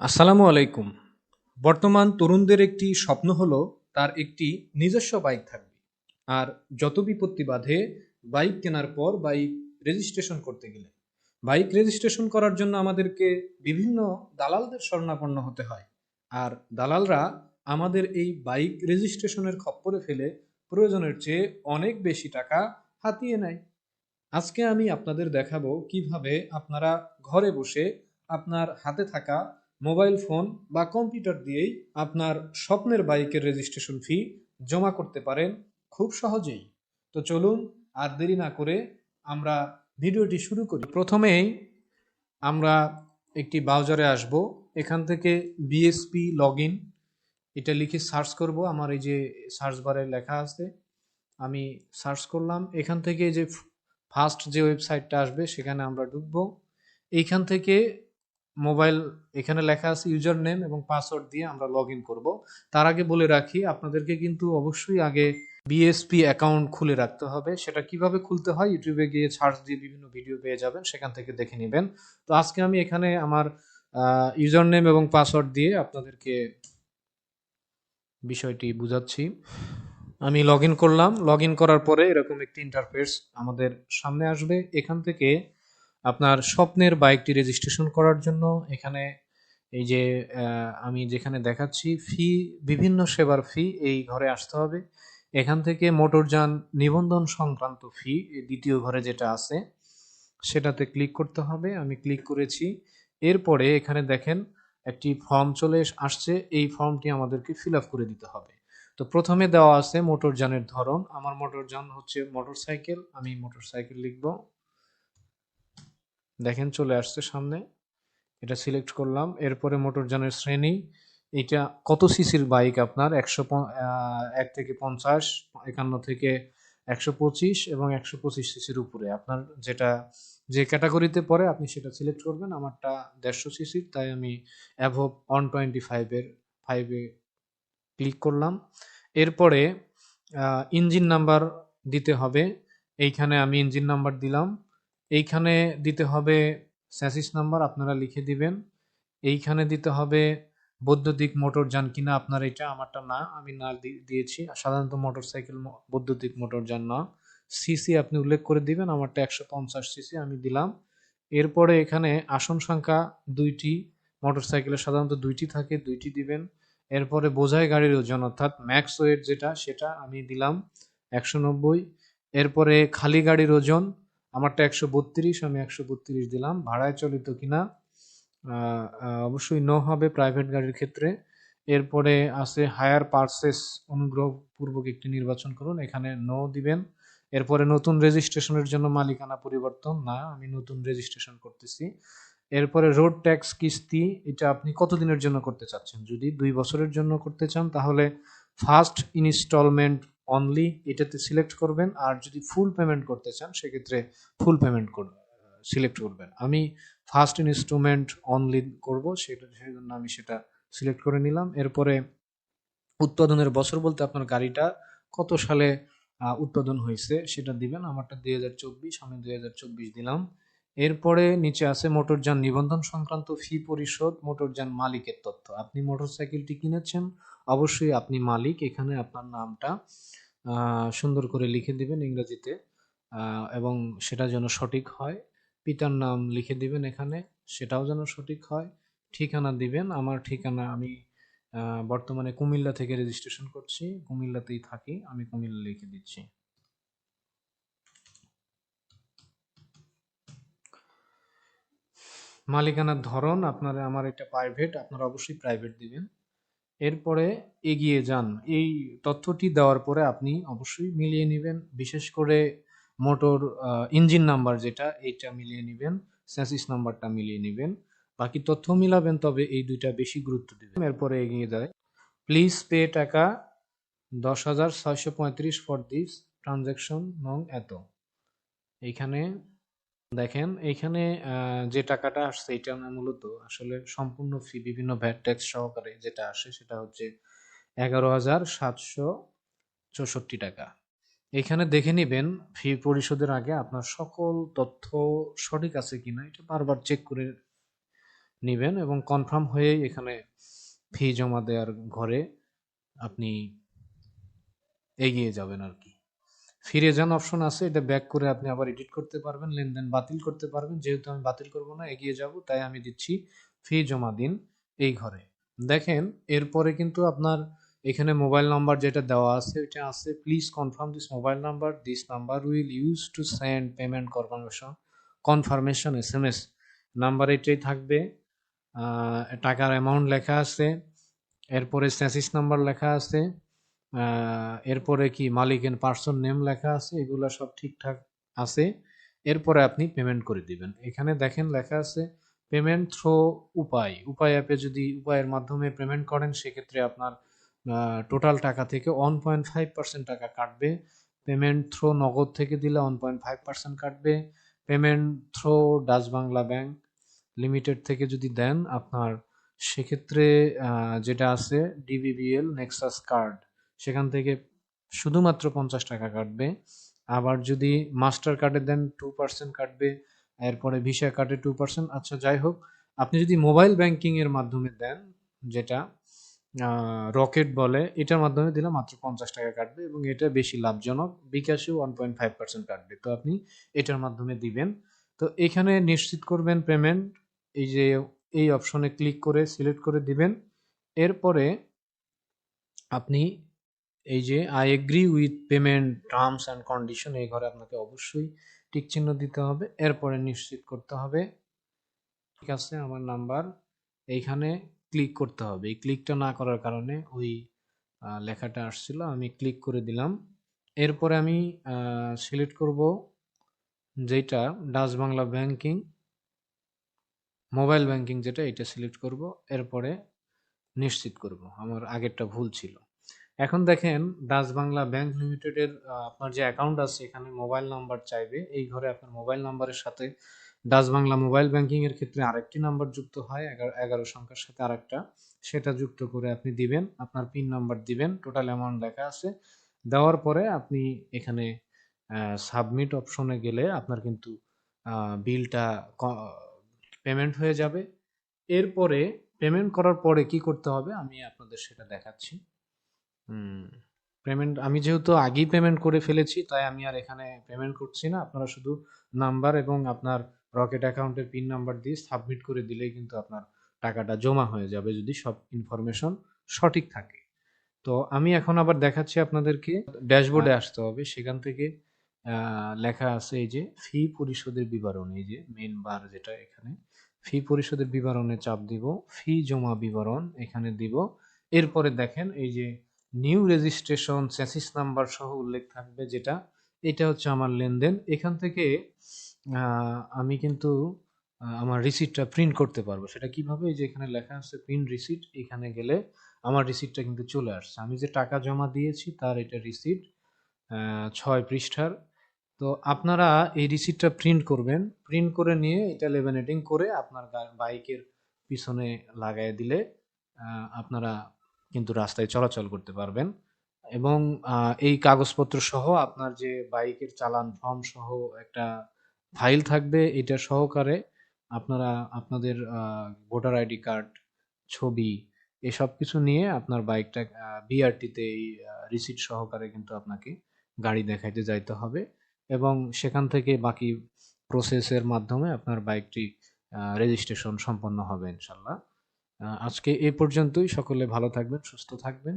আসসালামু আলাইকুম। বর্তমান তরুণদের একটি স্বপ্ন হলো তার একটি নিজস্ব বাইক থাকবে। আর যত বিপত্তি বাধে, বাইক কেনার পর বাইক রেজিস্ট্রেশন করতে গেলে। বাইক রেজিস্ট্রেশন করার জন্য আমাদেরকে বিভিন্ন দালালদের শরণাপন্ন হতে হয়। আর দালালরা আমাদের এই বাইক রেজিস্ট্রেশনের খপ্পরে ফেলে প্রয়োজনের চেয়ে অনেক বেশি টাকা হাতিয়ে নেয়। আজকে আমি আপনাদের দেখাবো কীভাবে আপনারা ঘরে বসে আপনার হাতে থাকা মোবাইল ফোন বা কম্পিউটার দিয়েই আপনার স্বপ্নের বাইকের রেজিস্ট্রেশন ফি জমা করতে পারেন খুব সহজেই। তো চলুন আর দেরি না করে আমরা ভিডিওটি শুরু করি। প্রথমেই আমরা একটি ব্রাউজারে আসব। এখান থেকে বিএসপি লগ এটা লিখে সার্চ করব। আমার এই যে সার্চ বারে লেখা আছে, আমি সার্চ করলাম। এখান থেকে যে ফার্স্ট যে ওয়েবসাইটটা আসবে সেখানে আমরা ঢুকবো। এইখান থেকে মোবাইল এখানে লেখা আছে ইউজার নেম এবং পাসওয়ার্ড দিয়ে আমরা লগ ইন করব। তার আগে বলে রাখি, আপনাদেরকে কিন্তু অবশ্যই আগে বিএসপি অ্যাকাউন্ট খুলে রাখতে হবে। সেটা কীভাবে খুলতে হয় ইউটিউবে গিয়ে সার্চ দিয়ে বিভিন্ন ভিডিও পেয়ে যাবেন, সেখান থেকে দেখে নেবেন। তো আজকে আমি এখানে আমার ইউজার নেম এবং পাসওয়ার্ড দিয়ে আপনাদেরকে বিষয়টি বুঝাচ্ছি। আমি লগ করলাম। লগ করার পরে এরকম একটি ইন্টারফেস আমাদের সামনে আসবে। এখান থেকে আপনার স্বপ্নের বাইকটি রেজিস্ট্রেশন করার জন্য এখানে এই যে আমি যেখানে দেখাচ্ছি ফি বিভিন্ন সেবার ফি এই ঘরে আসতে হবে। এখান থেকে মোটরযান নিবন্ধন সংক্রান্ত ফি দ্বিতীয় ঘরে যেটা আছে, সেটাতে ক্লিক করতে হবে। আমি ক্লিক করেছি। এরপরে এখানে দেখেন একটি ফর্ম চলে আসছে। এই ফর্মটি আমাদেরকে ফিল করে দিতে হবে। তো প্রথমে দেওয়া আছে মোটরযানের ধরন। আমার মোটরযান হচ্ছে মোটরসাইকেল আমি মোটরসাইকেল লিখব। দেখেন চলে আসছে সামনে। এটা সিলেক্ট করলাম। এরপরে মোটরযানের শ্রেণি। এটা কত সিসির বাইক আপনার? একশো এক থেকে পঞ্চাশ, একান্ন থেকে একশো পঁচিশ এবং একশো পঁচিশ সিসির উপরে। আপনার যেটা যে ক্যাটাগরিতে পড়ে, আপনি সেটা সিলেক্ট করবেন। আমারটা দেড়শো সিসির, তাই আমি অ্যাভোভ ওয়ান টোয়েন্টি ফাইভের ফাইভে ক্লিক করলাম। এরপরে ইঞ্জিন নাম্বার দিতে হবে। এইখানে আমি ইঞ্জিন নাম্বার দিলাম। এইখানে দিতে হবে স্যাসিস নাম্বার, আপনারা লিখে দিবেন। এইখানে দিতে হবে বৈদ্যুতিক মোটর যান কিনা, আপনার এটা আমারটা না, আমি না দিয়েছি। সাধারণত মোটর সাইকেল বৈদ্যুতিক মোটর যান না। সিসি আপনি উল্লেখ করে দিবেন, আমারটা একশো পঞ্চাশ সিসি, আমি দিলাম। এরপরে এখানে আসন সংখ্যা দুইটি মোটর সাইকেলের সাধারণত দুইটি থাকে, দুইটি দিবেন। এরপরে বোঝাই গাড়ির ওজন, অর্থাৎ ম্যাক্স ওয়েট যেটা, সেটা আমি দিলাম একশো নব্বই। এরপরে খালি গাড়ির ওজন আমারটা একশো বত্রিশ, আমি একশো বত্রিশ দিলাম। ভাড়ায় চলিত কিনা? অবশ্যই নো হবে প্রাইভেট গাড়ির ক্ষেত্রে। এরপরে আছে হায়ার পার্সেস অনুগ্রহপূর্বক একটি নির্বাচন করুন। এখানে নো দিবেন। এরপরে নতুন রেজিস্ট্রেশনের জন্য মালিকানা পরিবর্তন। না, আমি নতুন রেজিস্ট্রেশন করতেছি। এরপরে রোড ট্যাক্স কিস্তি, এটা আপনি কতদিনের জন্য করতে চাচ্ছেন? যদি দুই বছরের জন্য করতে চান, তাহলে ফার্স্ট ইনস্টলমেন্ট অনলি এটাতে সিলেক্ট করবেন, আর যদি ফুল পেমেন্ট করতে চান, সেক্ষেত্রে ফুল পেমেন্ট কর সিলেক্ট করবেন। আমি ফার্স্ট ইনস্টলমেন্ট অনলি করব, সেটা সেই জন্য আমি সেটা সিলেক্ট করে নিলাম। এরপরে উৎপাদনের বছর বলতে আপনার গাড়িটা কত সালে উৎপাদন হয়েছে সেটা দিবেন। আমারটা দুই হাজার চব্বিশ, আমি দুই হাজার চব্বিশ দিলাম। এরপরে নিচে আছে মোটরযান নিবন্ধন সংক্রান্ত ফি পরিশোধ মোটরযান মালিকের তথ্য। আপনি মোটরসাইকেলটি কিনেছেন অবশ্যই আপনি মালিক, এখানে আপনার নামটা সুন্দর করে লিখে দিবেন ইংরেজিতে এবং সেটা যেন সঠিক হয়। পিতার নাম লিখে দিবেন এখানে, সেটাও যেন সঠিক হয়। ঠিকানা দিবেন, আমার ঠিকানা আমি বর্তমানে কুমিল্লা থেকে রেজিস্ট্রেশন করছি, কুমিল্লাতেই থাকি, আমি কুমিল্লা লিখে দিচ্ছি। মালিকানার ধরন, আপনার, আমার এটা প্রাইভেট আপনারা অবশ্যই প্রাইভেট দিবেন। এরপরে এগিয়ে যান। এই তথ্যটি দেওয়ার পরে আপনি অবশ্যই মিলিয়ে নেবেন। বিশেষ করে মোটর ইঞ্জিন নাম্বার যেটা, এইটা মিলিয়ে নেবেন, স্যাসিস নাম্বারটা মিলিয়ে নেবেন। বাকি তথ্য মিলাবেন, তবে এই দুইটা বেশি গুরুত্ব দেবেন। এরপরে এগিয়ে যায়। প্লিজ পে টাকা দশ হাজার ছয়শো পঁয়ত্রিশ ফর দিস ট্রানজ্যাকশন নং এত। এইখানে দেখেন এইখানে যে টাকাটা আসছে এটা মূলত আসলে সম্পূর্ণ ফি বিভিন্ন ভ্যাট ট্যাক্স সহকারে যেটা আসে সেটা হচ্ছে এগারো হাজার সাতশো চৌষট্টি টাকা। এখানে দেখে নেবেন ফি পরিশোধের আগে আপনার সকল তথ্য সঠিক আছে কিনা এটা বারবার চেক করে নেবেন এবং কনফার্ম হয়েই এখানে ফি জমা দেওয়ার ঘরে আপনি এগিয়ে যাবেন আর কি। ফিরে যান অপশন আছে, এটা ব্যাক করে আপনি আবার এডিট করতে পারবেন, লেনদেন বাতিল করতে পারবেন। যেহেতু আমি বাতিল করব না, এগিয়ে যাব, তাই আমি দিচ্ছি ফি জমা দিন এই ঘরে। দেখেন, এরপরে কিন্তু আপনার এখানে মোবাইল নাম্বার যেটা দেওয়া আছে, ওইটা আছে please confirm this mobile number this number will use to send payment confirmation confirmation S M S number এটাই থাকবে টাকার অ্যামাউন্ট লেখা আছে, এরপরে স্ট্যাসিস নাম্বার লেখা আছে এরপরে কি মালিক এন্ড পার্সন নেম লেখা আছে, এগুলো সব ঠিকঠাক আছে। এরপরে আপনি পেমেন্ট করে দিবেন। এখানে দেখেন লেখা আছে পেমেন্ট থ্রো উপায়। উপায় অ্যাপে যদি উপায়ের মাধ্যমে পেমেন্ট করেন, সেক্ষেত্রে আপনার টোটাল টাকা থেকে ওয়ান পয়েন্ট ফাইভ পার্সেন্ট টাকা কাটবে। পেমেন্ট থ্রো নগদ থেকে দিলে ওয়ান পয়েন্ট ফাইভ পার্সেন্ট কাটবে। Payment through Dutch Bangla bank limited থেকে যদি দেন, আপনার সেক্ষেত্রে যেটা আছে ডিবিবিএল নেক্সাস কার্ড সেখান থেকে শুধুমাত্র পঞ্চাশ টাকা কাটবে। আবার যদি মাস্টার কার্ডে দেন টু পার্সেন্ট কাটবে, এরপরে ভিসা কার্ডে টু পার্সেন্ট আচ্ছা যাই হোক, আপনি যদি মোবাইল ব্যাংকিং এর মাধ্যমে দেন, যেটা রকেট বলে, এটার মাধ্যমে দিলে মাত্র পঞ্চাশ টাকা কাটবে এবং এটা বেশি লাভজনক। বিকাশে ওয়ান পয়েন্ট ফাইভ পার্সেন্ট কাটবে। তো আপনি এটার মাধ্যমে দিবেন। তো এখানে নিশ্চিত করবেন পেমেন্ট এই যে, এই অপশনে ক্লিক করে সিলেক্ট করে দিবেন। এরপরে আপনি এই যে I agree with payment terms and condition এই ঘরে আপনাকে অবশ্যই টিক চিহ্ন দিতে হবে। এরপরে নিশ্চিত করতে হবে, ঠিক আছে, আমার নাম্বার এইখানে ক্লিক করতে হবে। এই ক্লিকটা না করার কারণে ওই লেখাটা আসছিল, আমি ক্লিক করে দিলাম। এরপরে আমি সিলেক্ট করব যেটা Dutch Bangla banking mobile banking যেটা, এটা সিলেক্ট করব। এরপরে নিশ্চিত করব, আমার আগেরটা ভুল ছিল। এখন দেখেন ডাচ বাংলা ব্যাংক লিমিটেডের আপনার যে অ্যাকাউন্ট আছে, এখানে মোবাইল নাম্বার চাইবে। এই ঘরে আপনার মোবাইল নাম্বারের সাথে ডাচ বাংলা মোবাইল ব্যাংকিং এর ক্ষেত্রে আরেকটি নাম্বার যুক্ত হয়, এগারো সংখ্যার সাথে আরেকটা। সেটা যুক্ত করে আপনি দিবেন, আপনার পিন নাম্বার দিবেন টোটাল অ্যামাউন্ট লেখা আছে। দেওয়ার পরে আপনি এখানে সাবমিট অপশনে গেলে আপনার কিন্তু বিলটা পেমেন্ট হয়ে যাবে। এরপরে পেমেন্ট করার পরে কি করতে হবে? আমি আপনাদের সেটা দেখাচ্ছি। পেমেন্ট আমি যেহেতু আগেই পেমেন্ট করে ফেলেছি তাই আমি আর এখানে পেমেন্ট করছি না। আপনারা শুধু নাম্বার এবং আপনার রকেট অ্যাকাউন্টের পিন নাম্বার দিয়ে সাবমিট করে দিলেই কিন্তু আপনার টাকাটা জমা হয়ে যাবে যদি সব ইনফরমেশন সঠিক থাকে। তো আমি এখন আবার দেখাচ্ছি আপনাদেরকে। ড্যাশবোর্ডে আসতে হবে। সেখান থেকে লেখা আছে এই যে ফি পরিশোধের বিবরণ এই যে মেন বার যেটা এখানে। ফি পরিশোধের বিবরণে চাপ দিব ফি জমা বিবরণ এখানে দিব। এরপরে দেখেন এই যে নিউ রেজিস্ট্রেশন চ্যাসিস নাম্বার সহ উল্লেখ থাকবে যেটা। এটা হচ্ছে আমার লেনদেন। এখান থেকে আমি কিন্তু আমার রিসিপ্টটা প্রিন্ট করতে পারব। সেটা কীভাবে? যে এখানে লেখা আছে প্রিন্ট রিসিপ্ট এখানে গেলে আমার রিসিপ্টটা কিন্তু চলে আসছে। আমি যে টাকা জমা দিয়েছি, তার এটা রিসিপ্ট ছয় পৃষ্ঠার। তো আপনারা এই রিসিপ্টটা প্রিন্ট করবেন। প্রিন্ট করে নিয়ে এটা লেমিনেটিং করে আপনার বাইকের পিছনে লাগাই দিলে আপনারা কিন্তু রাস্তায় চলাচল করতে পারবেন। এবং এই কাগজপত্র সহ আপনার যে বাইকের চালান ফর্ম সহ একটা ফাইল থাকবে এটা সহকারে আপনারা আপনাদের ভোটার আইডি কার্ড, ছবি এসব কিছু নিয়ে আপনার বাইকটা বিআরটিতে এই রিসিট সহকারে কিন্তু আপনাকে গাড়ি দেখাইতে যাইতে হবে। এবং সেখান থেকে বাকি প্রসেসের মাধ্যমে আপনার বাইকটি রেজিস্ট্রেশন সম্পন্ন হবে ইনশাল্লাহ। আজকে এ পর্যন্তই। সকলে ভালো থাকবেন সুস্থ থাকবেন।